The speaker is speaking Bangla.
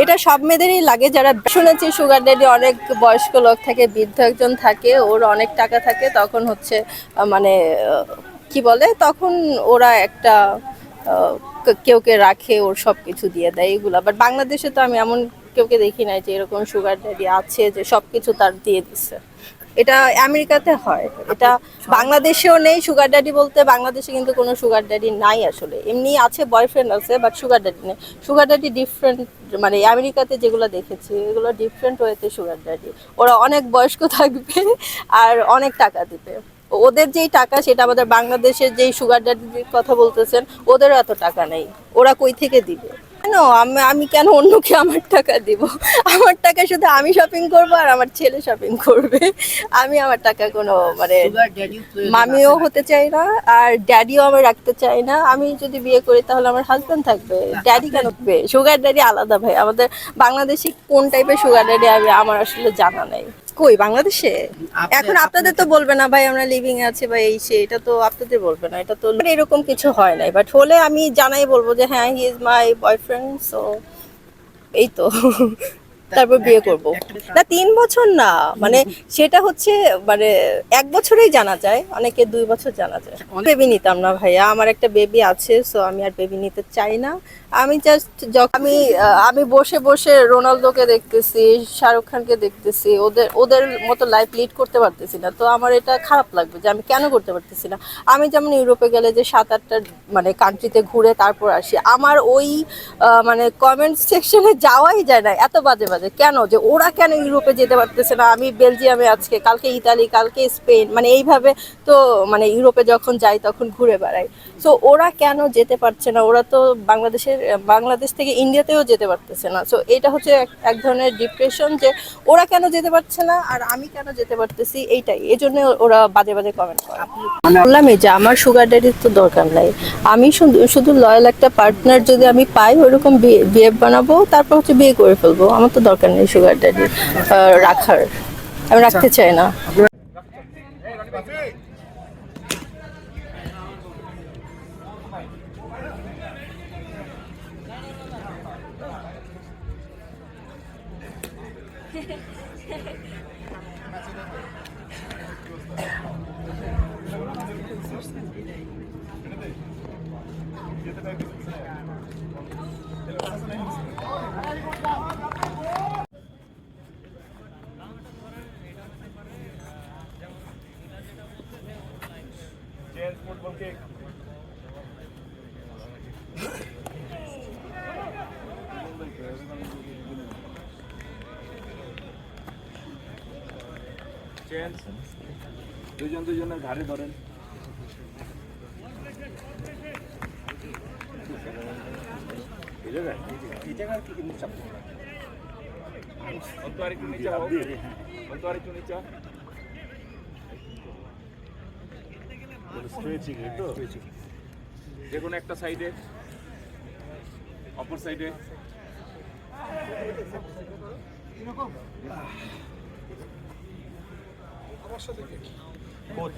এটা সব মেয়েদেরই লাগে, যারা শুনেছি সুগার ড্যাডি অনেক বয়স্ক লোক থাকে, বৃদ্ধ একজন থাকে, ওর অনেক টাকা থাকে, তখন হচ্ছে মানে কি বলে, তখন ওরা একটা কেউকে রাখে, ওর সব কিছু দিয়ে দেয় এগুলো। বাট বাংলাদেশে তো আমি এমন কেউকে দেখি নাই যে এরকম সুগার ড্যাডি আছে, যে সব কিছু তার দিয়ে দিচ্ছে এটা আমেরিকাতে হয়। এটা বাংলাদেশেও নেই সুগার ড্যাডি বলতে, বাংলাদেশে কিন্তু কোনো সুগার ড্যাডি নাই আসলে। এমনি আছে বয়ফ্রেন্ড আছে বাট সুগার ড্যাডি নেই। সুগার ড্যাডি ডিফারেন্ট মানে আমেরিকাতে যেগুলো দেখেছি, এগুলো ডিফারেন্ট ওয়েতে সুগার ড্যাডি ওরা অনেক বয়স্ক থাকবে আর অনেক টাকা দিবে। ওদের যেই টাকা, সেটা আমাদের বাংলাদেশের যেই সুগার ড্যাডির কথা বলতেছেন, ওদেরও এত টাকা নেই। ওরা কই থেকে দিবে? কেন? আমি আমি কেন অন্যকে আমার টাকা দিব? আমার টাকা শুধু আমি শপিং করব আর আমার ছেলে শপিং করবে। আমি আমার টাকা কোনো মানে মামিও হতে চাই না আর ড্যাডিও আমি রাখতে চাই না। আমি যদি বিয়ে করি তাহলে আমার হাজবেন্ড থাকবে। ড্যাডি কেন থাকবে? সুগার ড্যাডি আলাদা ভাই। আমাদের বাংলাদেশে কোন টাইপের সুগার ড্যাডি আমি আমার আসলে জানা নাই। কই বাংলাদেশে? এখন আপনাদের তো বলবে না ভাই আমরা লিভিং আছে বা এই সে এটা তো আপনাদের বলবে না এটা তো এরকম কিছু হয় নাই। বাট হলে আমি জানাই বলব যে হ্যাঁ he is my boyfriend so এই তো। তারপর বিয়ে করব। না তিন বছর না মানে সেটা হচ্ছে মানে এক বছরেই জানা যায় অনেকে দুই বছর জানা যায়। বেবি নিতাম না ভাইয়া আমার একটা বেবি আছে সো আমি আর বেবি নিতে চাই না। আমি জাস্ট যখন আমি আমি বসে বসে রোনালদোকে দেখতেছি শাহরুখ খানকে দেখতেছি ওদের ওদের মতো লাইফ লিড করতে পারতেছি না। তো আমার এটা খারাপ লাগবে যে আমি কেন করতে পারতেছি না। আমি যেমন ইউরোপে গেলে যে সাত আটটা মানে কান্ট্রিতে ঘুরে তারপর আসি আমার ওই মানে কমেন্ট সেকশনে যাওয়াই যায় না এত বাজে বাজে। কেন? যে ওরা কেন ইউরোপে যেতে পারতেছে না? আমি বেলজিয়ামে আজকে, কালকে ইতালি, কালকে স্পেন মানে এইভাবে তো মানে ইউরোপে যখন যাই তখন ঘুরে বেড়াই। সো ওরা কেন যেতে পারছে না? ওরা তো বাংলাদেশের, বাংলাদেশ থেকে ইন্ডিয়াতেও যেতে পারতেছে না। সো এটা হচ্ছে এক- ধরনের ডিপ্রেশন যে ওরা কেন যেতে পারছে না আর আমি কেন যেতে পারতেছি এইটাই। এই জন্য ওরা বাজে বাজে কমেন্ট করে। বললামই যে আমার সুগার ড্যাডির তো দরকার নাই। আমি শুধু শুধু লয়াল একটা পার্টনার যদি আমি পাই ওরকম বিয়ে বানাবো, তারপর হচ্ছে বিয়ে করে ফেলব। আমার তো দরকার নেই সুগার ড্যাডি রাখার। আমি রাখতে চাই না। চেঞ্জ দুজন দুজনের ঘাড়ে ধরেন। আরেকটু নিচে। হও তো? আরেকটু নিচে যে কোনো একটা সাইডে অপর সাইডে কোচ